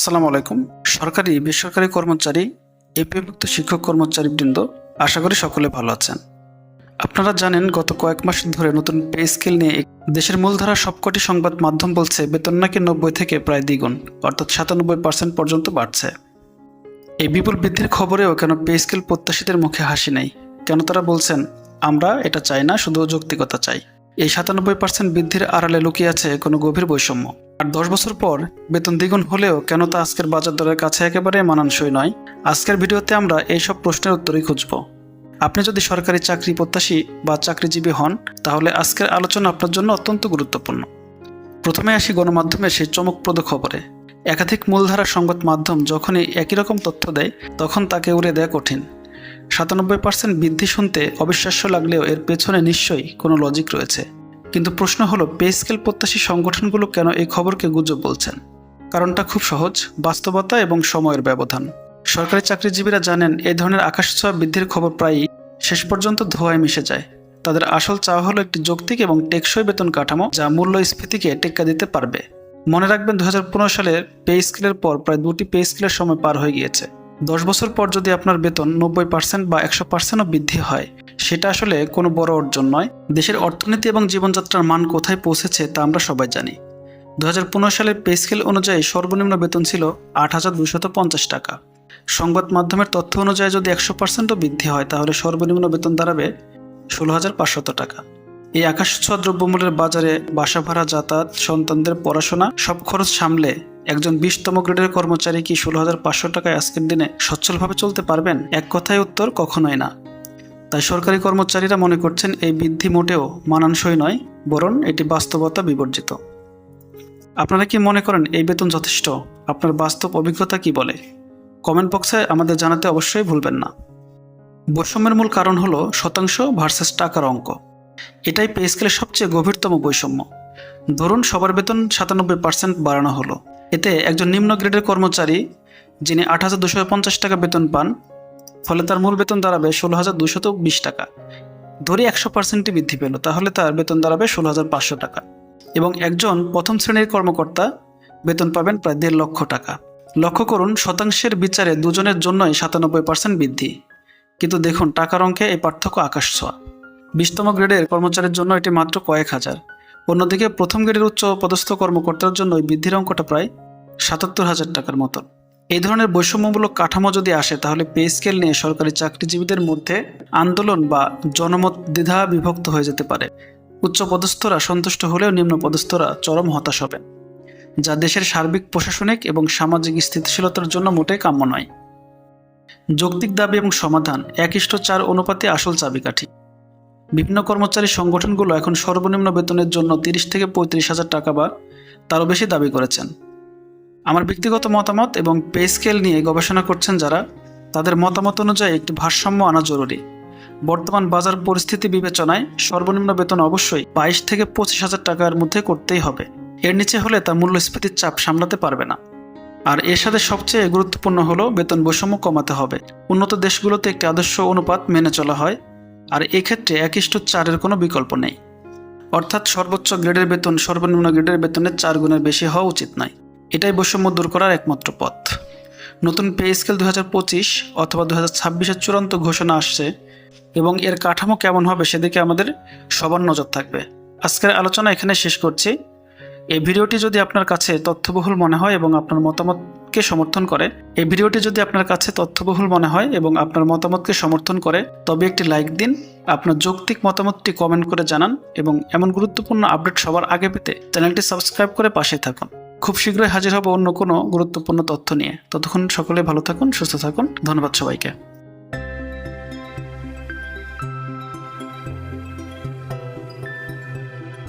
আসসালামু আলাইকুম। সরকারি, বেসরকারি কর্মচারী, এপিভুক্ত শিক্ষক কর্মচারীবৃন্দ, আশা করি সকলে ভালো আছেন। আপনারা জানেন, গত কয়েক মাস ধরে নতুন পে স্কেল নিয়ে দেশের মূলধারা সবকটি সংবাদ মাধ্যম বলছে, বেতন নাকি নব্বই থেকে প্রায় দ্বিগুণ, অর্থাৎ সাতানব্বই পার্সেন্ট পর্যন্ত বাড়ছে। এই বিপুল বৃদ্ধির খবরেও কেন পে স্কেল প্রত্যাশীদের মুখে হাসি নেই? কেন তারা বলছেন, আমরা এটা চাই না, শুধু যৌক্তিকতা চাই এই সাতানব্বই পার্সেন্ট বৃদ্ধির আড়ালে লুকিয়ে আছে কোনো গভীর বৈষম্য। আর দশ বছর পর বেতন দ্বিগুণ হলেও কেন তা আজকের বাজার দরের কাছে একেবারে মানানসই নয়? আজকের ভিডিওতে আমরা এইসব প্রশ্নের উত্তরই খুঁজব। আপনি যদি সরকারি চাকরি প্রত্যাশী বা চাকরিজীবী হন, তাহলে আজকের আলোচনা আপনার জন্য অত্যন্ত গুরুত্বপূর্ণ। প্রথমে আসি গণমাধ্যমের সেই চমকপ্রদ খবরে। একাধিক মূলধারা সংবাদ মাধ্যম যখনই একই রকম তথ্য দেয়, তখন তাকে উড়ে দেয়া কঠিন। সাতানব্বই পার্সেন্ট বৃদ্ধি শুনতে অবিশ্বাস্য লাগলেও এর পেছনে নিশ্চয়ই কোনো লজিক রয়েছে। কিন্তু প্রশ্ন হলো পে স্কেল প্রত্যাশী সংগঠনগুলো কেন এই খবরকে গুজব বলছেন? কারণটা খুব সহজ, বাস্তবতা এবং সময়ের ব্যবধান। সরকারি চাকরিজীবীরা জানেন, এই ধরনের আকাশ ছোঁয়া বৃদ্ধির খবর প্রায়ই শেষ পর্যন্ত ধোঁয়ায় মিশে যায়। তাদের আসল চাওয়া হলো একটি যৌক্তিক এবং টেকসই বেতন কাঠামো যা মূল্যস্ফীতিকে টেক্কা দিতে পারবে। মনে রাখবেন দু হাজার পনেরো সালের পে স্কেলের পর প্রায় দুটি পে স্কেলের সময় পার হয়ে গিয়েছে। দশ বছর পর যদি আপনার বেতন নব্বই পার্সেন্ট বা একশো পার্সেন্টও বৃদ্ধি হয় সেটা আসলে কোনো বড় অর্জন নয়। দেশের অর্থনীতি এবং জীবনযাত্রার মান কোথায় পৌঁছেছে তা আমরা সবাই জানি। দু হাজার সালের পে স্কেল অনুযায়ী সর্বনিম্ন বেতন ছিল আট হাজার দুশত পঞ্চাশ টাকা। সংবাদ মাধ্যমের তথ্য অনুযায়ী যদি একশো পার্সেন্টও বৃদ্ধি হয়, তাহলে সর্বনিম্ন বেতন দাঁড়াবে ষোলো হাজার পাঁচশত টাকা। এই আকাশ ছোঁয়া দ্রব্যমূল্যের বাজারে বাসা ভাড়া যাতায়াত, সন্তানদের পড়াশোনা, সব খরচ সামলে একজন বিশতম গ্রেডের কর্মচারী কি ষোলো হাজার পাঁচশো টাকায় আজকের দিনে সচ্ছলভাবে চলতে পারবেন? এক কথায় উত্তর কখনোই না। তাই সরকারি কর্মচারীরা মনে করছেন এই বৃদ্ধি মোটেও মানানসই নয়, বরং এটি বাস্তবতা বিবর্জিত। আপনারা কি মনে করেন এই বেতন যথেষ্ট? আপনার বাস্তব অভিজ্ঞতা কি বলে? কমেন্ট বক্সে আমাদের জানাতে অবশ্যই ভুলবেন না। বৈষম্যের মূল কারণ হলো শতাংশ ভার্সেস টাকার অঙ্ক। এটাই পে স্কেলের সবচেয়ে গভীরতম বৈষম্য। ধরুন সবার বেতন সাতানব্বই পার্সেন্ট বাড়ানো হলো। এতে একজন নিম্ন গ্রেডের কর্মচারী, যিনি আট হাজার দুশো পঞ্চাশ টাকা বেতন পান ফলে তার মূল বেতন দাঁড়াবে ষোলো হাজার দুশত বিশ টাকা। ধরি একশো পার্সেন্টই বৃদ্ধি পেল, তাহলে তার বেতন দাঁড়াবে ষোলো হাজার পাঁচশো টাকা এবং একজন প্রথম শ্রেণির কর্মকর্তা বেতন পাবেন প্রায় দেড় লক্ষ টাকা। লক্ষ্য করুন, শতাংশের বিচারে দুজনের জন্যই সাতানব্বই পার্সেন্ট বৃদ্ধি। কিন্তু দেখুন, টাকার অঙ্কে এই পার্থক্য আকাশ ছোঁয়া। বিশতম গ্রেডের কর্মচারীর জন্য এটি মাত্র কয়েক হাজার। অন্যদিকে প্রথম গ্রেডের উচ্চ পদস্থ কর্মকর্তার জন্য বৃদ্ধির অঙ্কটা প্রায় সাতাত্তর হাজার টাকার মতন। এই ধরনের বৈষম্যমূলক কাঠামো যদি আসে, তাহলে পে স্কেল নিয়ে সরকারি চাকরিজীবীদের মধ্যে আন্দোলন বা জনমত দ্বিধা বিভক্ত হয়ে যেতে পারে। উচ্চ পদস্থরা সন্তুষ্ট হলেও নিম্ন পদস্থরা চরম হতাশ হবেন, যা দেশের সার্বিক, প্রশাসনিক এবং সামাজিক স্থিতিশীলতার জন্য মোটেই কাম্য নয়। যৌক্তিক দাবি এবং সমাধান এক ইষ্ট চার অনুপাতে আসল চাবিকাঠি। বিভিন্ন কর্মচারী সংগঠনগুলো এখন সর্বনিম্ন বেতনের জন্য তিরিশ থেকে পঁয়ত্রিশ হাজার টাকা বা তারও বেশি দাবি করেছেন। আমার ব্যক্তিগত মতামত এবং পে স্কেল নিয়ে গবেষণা করছেন যারা, তাদের মতামত অনুযায়ী একটি ভারসাম্য আনা জরুরি। বর্তমান বাজার পরিস্থিতি বিবেচনায় সর্বনিম্ন বেতন অবশ্যই বাইশ থেকে পঁচিশ হাজার টাকার মধ্যে করতেই হবে। এর নিচে হলে তা মূল্যস্ফীতির চাপ সামলাতে পারবে না। আর এর সাথে সবচেয়ে গুরুত্বপূর্ণ হলো বেতন বৈষম্য কমাতে হবে। উন্নত দেশগুলোতে একটি আদর্শ অনুপাত মেনে চলা হয়, আর এক্ষেত্রে একিষ্ট চারের কোনো বিকল্প নেই। অর্থাৎ সর্বোচ্চ গ্রেডের বেতন সর্বনিম্ন গ্রেডের বেতনের চার গুণের বেশি হওয়া উচিত নয়। এটাই বৈষম্য দূর করার একমাত্র পথ। নতুন পে স্কেল দু অথবা দু হাজার চূড়ান্ত ঘোষণা আসছে এবং এর কাঠামো কেমন হবে সেদিকে আমাদের সবার নজর থাকবে। আজকের আলোচনা এখানে শেষ করছি। এই ভিডিওটি যদি আপনার কাছে তথ্যবহুল মনে হয় এবং আপনার মতামতকে সমর্থন করে, এই ভিডিওটি যদি আপনার কাছে তথ্যবহুল মনে হয় এবং আপনার মতামতকে সমর্থন করে, তবে একটি লাইক দিন, আপনার যৌক্তিক মতামতটি কমেন্ট করে জানান এবং এমন গুরুত্বপূর্ণ আপডেট সবার আগে পেতে চ্যানেলটি সাবস্ক্রাইব করে পাশে থাকুন। খুব শীঘ্রই হাজির হব অন্য কোনো গুরুত্বপূর্ণ তথ্য নিয়ে। ততক্ষণ সকলে ভালো থাকুন, সুস্থ থাকুন। ধন্যবাদ সবাইকে।